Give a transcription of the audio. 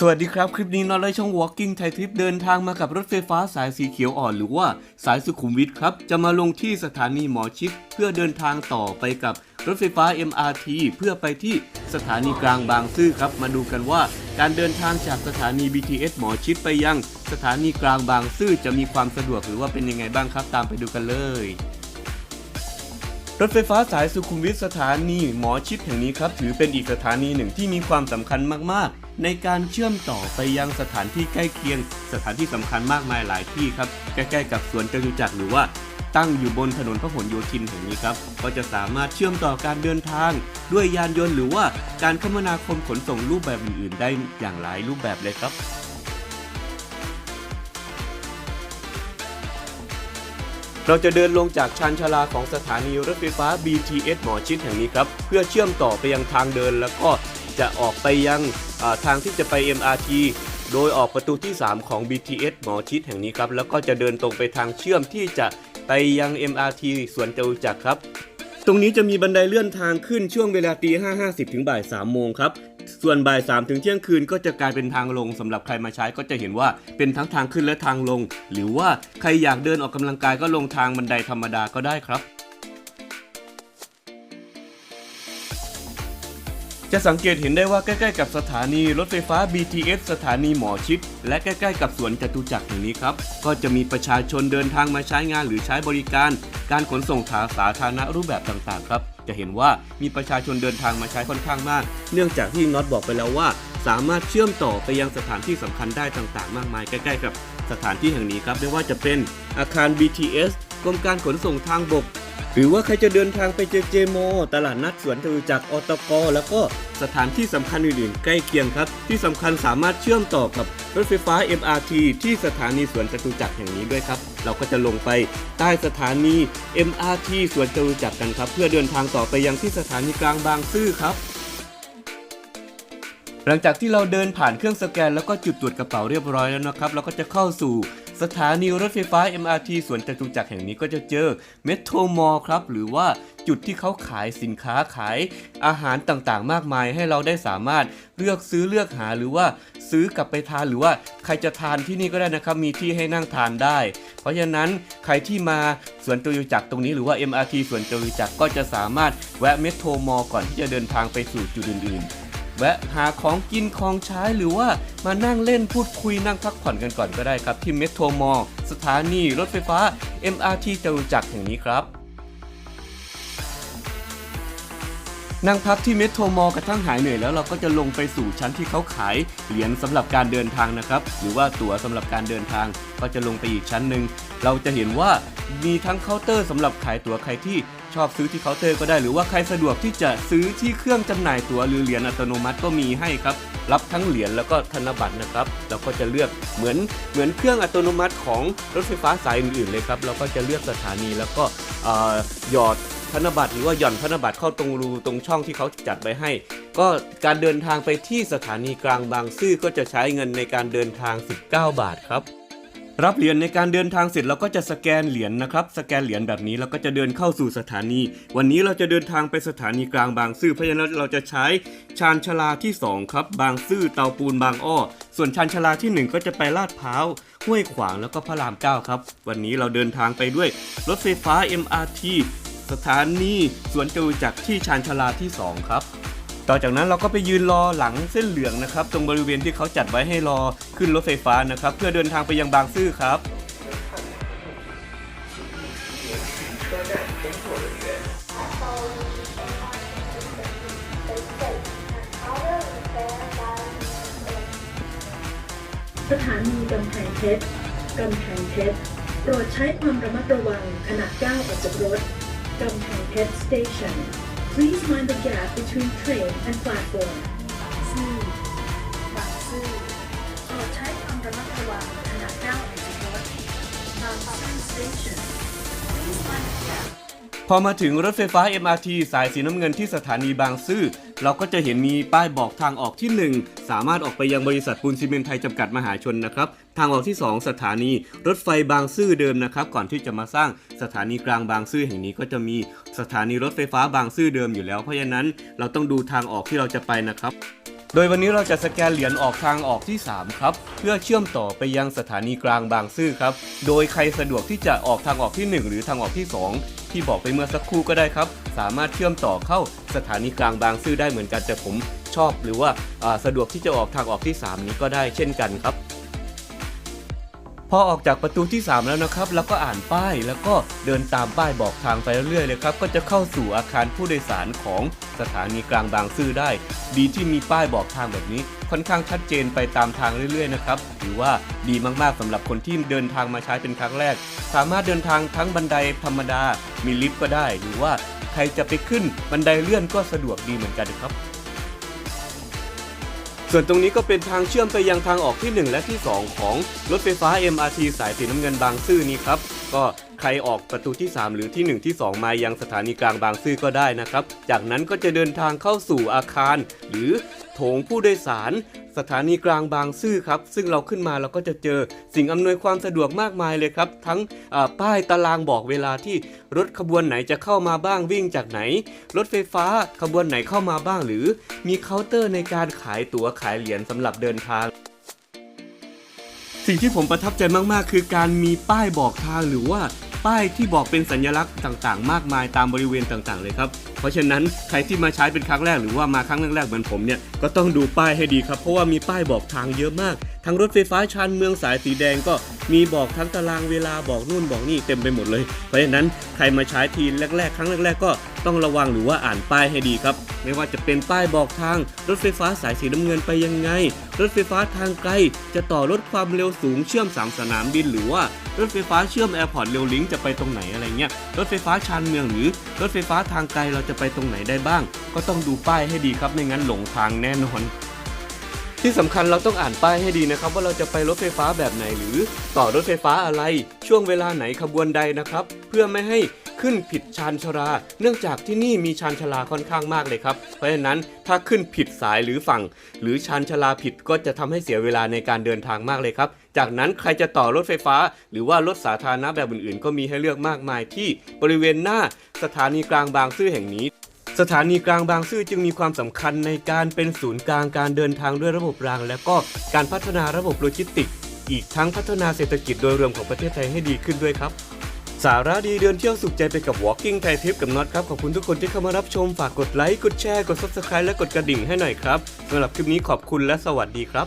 สวัสดีครับ คลิปนี้เราได้ช่อง Walking ไทยทริปเดินทางมากับรถไฟฟ้าสายสีเขียวอ่อนหรือว่าสายสุขุมวิทครับ จะมาลงที่สถานีหมอชิดเพื่อเดินทางต่อไปกับรถไฟฟ้า MRT เพื่อไปที่สถานีกลางบางซื่อครับ มาดูกันว่า การเดินทางจากสถานี BTS หมอชิดไปยัง สถานีกลางบางซื่อจะมีความสะดวกหรือว่าเป็นยังไงบ้างครับ ตามไปดูกันเลย รถไฟฟ้าสายสุขุมวิทสถานีหมอชิดแห่งนี้ครับ ถือเป็นอีกสถานีหนึ่งที่มีความสำคัญมากๆ ในการเชื่อมต่อไปยังสถานที่ใกล้เคียง สถานที่สำคัญมากมายหลายที่ครับ ใกล้ๆกับสวนจตุจักรหรือว่าตั้งอยู่บนถนนพหลโยธินแห่งนี้ครับ ก็จะสามารถเชื่อมต่อการเดินทาง ด้วยยานยนต์หรือว่าการคมนาคมขนส่งรูปแบบอื่นๆ ได้อย่างหลายรูปแบบเลยครับ เราจะเดินลงจากชานชาลาของสถานีรถไฟฟ้า BTS หมอชิดแห่งนี้ครับ เพื่อเชื่อมต่อไปยังทางเดินแล้วก็จะออกไปยังทางที่จะไป MRT โดยออกประตูที่ 3 ของ BTS หมอชิดแห่งนี้ครับ แล้วก็จะเดินตรงไปทางเชื่อมที่จะไปยัง MRT สวนจตุจักรครับ ตรงนี้จะมีบันไดเลื่อนทางขึ้นช่วงเวลาตีห้าห้าสิบถึงบ่ายสามโมงครับ ส่วนบ่ายสามถึงเที่ยงคืนก็จะกลายเป็นทางลงสำหรับใครมาใช้ก็จะเห็นว่าเป็นทั้งทางขึ้นและทางลง หรือว่าใครอยากเดินออกกำลังกายก็ลงทางบันไดธรรมดาก็ได้ครับ จะสังเกตเห็นได้ว่าใกล้ๆกับสถานีรถไฟฟ้า BTS สถานีหมอชิด และใกล้ๆกับสวนจตุจักรแห่งนี้ครับ ก็จะมีประชาชนเดินทางมาใช้งานหรือใช้บริการ การขนส่งาสาธารณะรูปแบบต่างๆครับ จะเห็นว่ามีประชาชนเดินทางมาใช้ค่อนข้างมาก เนื่องจากที่น็อตบอกไปแล้วว่า สามารถเชื่อมต่อไปยังสถานที่สำคัญได้ต่างๆ มากมายใกล้ๆกับสถานที่แห่งนี้ครับไม่ว่าจะเป็นอาคาร BTS กรมการขนส่งทางบก หรือว่าใครจะเดินทางไปเจอเจโม ตลาดนัดสวนจตุจักรอตกแล้วก็สถานที่สำคัญอื่นๆ ใกล้เคียงครับ ที่สำคัญสามารถเชื่อมต่อกับรถไฟฟ้า MRT ที่สถานีสวนจตุจักรแห่งนี้ด้วยครับ เราก็จะลงไปใต้สถานี MRT สวนจตุจักรกันครับ เพื่อเดินทางต่อไปยังที่สถานีกลางบางซื่อครับ หลังจากที่เราเดินผ่านเครื่องสแกนแล้วก็จุดตรวจกระเป๋าเรียบร้อยแล้วนะครับ เราก็จะเข้าสู่ สถานีรถไฟฟ้า MRT สวนจตุจักรแห่งนี้ก็จะเจอเมโทรมอลครับ หรือว่าจุดที่เขาขายสินค้าขายอาหารต่างๆ มากมายให้เราได้สามารถเลือกซื้อเลือกหาหรือว่าซื้อกลับไปทานหรือว่าใครจะทานที่นี่ก็ได้นะครับ มีที่ให้นั่งทานได้ เพราะฉะนั้นใครที่มาสวนจตุจักรตรงนี้หรือว่า MRT สวนจตุจักรก็จะสามารถแวะเมโทรมอลก่อนที่จะเดินทางไปสู่จุดอื่นๆ แวะหาของกินของใช้หรือว่ามานั่งเล่นพูดคุยนั่งพักผ่อนกันก่อนก็ได้ครับ ที่เมโทรมอลสถานีรถไฟฟ้า MRT จตุจักรแห่งนี้ครับนั่งพักที่เมโทรมอลกระทั่งหายเหนื่อยแล้วเราก็จะลงไปสู่ชั้นที่เขาขายเหรียญสำหรับการเดินทางนะครับ หรือว่าตั๋วสำหรับการเดินทางก็จะลงไปอีกชั้นหนึ่งเราจะเห็นว่ามีทั้งเคาน์เตอร์สำหรับขายตั๋วใครที่ ชอบซื้อที่เคาน์เตอร์ก็ได้หรือว่าใครสะดวกที่จะซื้อที่เครื่องจำหน่ายตั๋วหรือเหรียญอัตโนมัติก็มีให้ครับ รับทั้งเหรียญแล้วก็ธนบัตรนะครับเราก็จะเลือกเหมือนเหมือนเครื่องอัตโนมัติของรถไฟฟ้าสายอื่นๆเลยครับเราก็จะเลือกสถานีแล้วก็เอ่อหยอดธนบัตรหรือว่าหย่อนธนบัตรเข้าตรงรูตรงช่องที่เขาจัดไว้ให้ ก็การเดินทางไปที่สถานีกลางบางซื่อก็จะใช้เงินในการเดินทาง 19 บาทครับ รับเหรียญในการเดินทางเสร็จเราก็จะสแกนเหรียญนะครับ สแกนเหรียญแบบนี้แล้วก็จะเดินเข้าสู่สถานี วันนี้เราจะเดินทางไปสถานีกลางบางซื่อเพราะฉะนั้นเราจะใช้ชานชาลาที่ 2 ครับ บางซื่อเตาปูนบางอ้อ ส่วนชานชาลาที่ 1 ก็จะไปลาดพร้าวห้วยขวางแล้วก็พระรามเก้าครับ วันนี้เราเดินทางไปด้วยรถไฟฟ้า MRT สถานีสวนจตุจักรที่ชานชาลาที่ 2 ครับ ต่อจากนั้นเราก็ไปยืนรอหลังเส้นเหลืองนะครับ ตรงบริเวณที่เขาจัดไว้ให้รอขึ้นรถไฟฟ้านะครับ เพื่อเดินทางไปยังบางซื่อครับสถานีกำแพงเพชรกำแพงเพชรโปรดใช้ความระมัดระวังขณะก้าวออกจากรถกำแพงเพชร Station Please mind the gap between train and platform ซื่อบางซื่อโปรดใช้ความระมัดระวังขณะก้าวออกจากรถบางซื่อ Station Please mind the gap พอมาถึงรถไฟฟ้า MRT สายสีน้ำเงินที่สถานีบางซื่อ เราก็จะเห็นมีป้ายบอกทางออกที่ 1 สามารถออกไปยังบริษัทปูนซีเมนต์ไทยจำกัดมหาชนนะครับ ทางออกที่ 2 สถานีรถไฟบางซื่อเดิมนะครับ ก่อนที่จะมาสร้างสถานีกลางบางซื่อแห่งนี้ก็จะมีสถานีรถไฟฟ้าบางซื่อเดิมอยู่แล้ว เพราะฉะนั้นเราต้องดูทางออกที่เราจะไปนะครับ โดยวันนี้เราจะสแกนเหรียญออกทางออกที่ 3 ครับ เพื่อเชื่อมต่อไปยังสถานีกลางบางซื่อครับ โดยใครสะดวกที่จะออกทางออกที่ 1 หรือทางออกที่ 2 ที่บอกไปเมื่อสักครู่ก็ได้ครับ สามารถเชื่อมต่อเข้าสถานีกลางบางซื่อได้เหมือนกันแต่ผมชอบ หรือว่าสะดวกที่จะออกทางออกที่ 3 นี้ก็ได้เช่นกันครับ พอออกจากประตูที่ 3 แล้วนะครับแล้วก็อ่านป้ายแล้วก็เดินตามป้ายบอกทางไปเรื่อยๆเลยครับก็จะเข้าสู่อาคารผู้โดยสารของสถานีกลางบางซื่อได้ ดีที่มีป้ายบอกทางแบบนี้ ค่อนข้างชัดเจนไปตามทางเรื่อยๆนะครับถือว่าดีมากๆสำหรับคนที่เดินทางมาใช้เป็นครั้งแรก สามารถเดินทางทั้งบันไดธรรมดา มีลิฟต์ก็ได้หรือว่าใครจะไปขึ้นบันไดเลื่อนก็สะดวกดีเหมือนกันครับ ส่วนตรงนี้ก็เป็นทางเชื่อมไปยังทางออกที่ 1 และที่ 2 ของรถไฟฟ้า MRT สายสีน้ำเงินบางซื่อนี้ครับ ก็ใครออกประตูที่ 3 หรือที่ 1 ที่ 2 มายังสถานีกลางบางซื่อก็ได้นะครับ จากนั้นก็จะเดินทางเข้าสู่อาคาร หรือโถงผู้โดยสาร สถานีกลางบางซื่อครับ ซึ่งเราขึ้นมาเราก็จะเจอสิ่งอำนวยความสะดวกมากมายเลยครับ ทั้งป้ายตารางบอกเวลาที่รถขบวนไหนจะเข้ามาบ้างวิ่งจากไหน รถไฟฟ้าขบวนไหนเข้ามาบ้าง หรือมีเคาน์เตอร์ในการขายตั๋วขายเหรียญสำหรับเดินทางสิ่งที่ผมประทับใจมาก ๆ คือการมีป้ายบอกทางหรือว่าป้ายที่บอกเป็นสัญลักษณ์ต่าง ๆ มากมายตามบริเวณต่าง ๆ เลยครับเพราะฉะนั้นใครที่มาใช้เป็นครั้งแรกหรือว่ามาครั้งแรกๆเหมือนผมเนี่ยก็ต้องดูป้ายให้ดีครับ เพราะว่ามีป้ายบอกทางเยอะมาก ทั้งรถไฟฟ้าชานเมืองสายสีแดงก็มีบอกทั้งตารางเวลาบอกนู่นบอกนี่เต็มไปหมดเลย เพราะฉะนั้นใครมาใช้ทีแรก ๆ ครั้งแรก ๆ ก็ต้องระวังหรือว่าอ่านป้ายให้ดีครับ ไม่ว่าจะเป็นป้ายบอกทาง รถไฟฟ้าสายสีน้ำเงินไปยังไง รถไฟฟ้าทางไกล จะต่อรถความเร็วสูงเชื่อมสามสนามบินหรือว่ารถไฟฟ้าเชื่อมแอร์พอร์ตเร็วลิงจะไปตรงไหนอะไรเงี้ยรถไฟฟ้าชานเมืองหรือรถไฟฟ้าทางไกลเราจะไปตรงไหนได้บ้าง ก็ต้องดูป้ายให้ดีครับไม่งั้นหลงทางแน่นอน ที่สำคัญเราต้องอ่านป้ายให้ดีนะครับ ว่าเราจะไปรถไฟฟ้าแบบไหนหรือต่อรถไฟฟ้าอะไร ช่วงเวลาไหนขบวนใดนะครับ เพื่อไม่ให้ ขึ้นผิดชานชรา เนื่องจากที่นี่มีชานชาราค่อนข้างมากเลยครับ เพราะฉะนั้นถ้าขึ้นผิดสายหรือฝั่ง หรือชานชาราผิดก็จะทำให้เสียเวลาในการเดินทางมากเลยครับ จากนั้นใครจะต่อรถไฟฟ้า หรือว่ารถสาธารณะแบบอื่นๆ ก็มีให้เลือกมากมายที่บริเวณหน้าสถานีกลางบางซื่อแห่งนี้สถานีกลางบางซื่อจึงมีความสำคัญในการเป็นศูนย์กลางการเดินทางด้วยระบบราง และก็การพัฒนาระบบโลจิสติกส์อีกทั้งพัฒนาเศรษฐกิจโดยรวมของประเทศไทยให้ดีขึ้นด้วยครับ สาระดีเดินเที่ยวสุขใจไปกับ Walking Thai Trip กับน็อตครับ ขอบคุณทุกคนที่เข้ามารับชมฝากกดไลค์ กดแชร์ กด Subscribe และกดกระดิ่งให้หน่อยครับสำหรับคลิปนี้ขอบคุณและสวัสดีครับ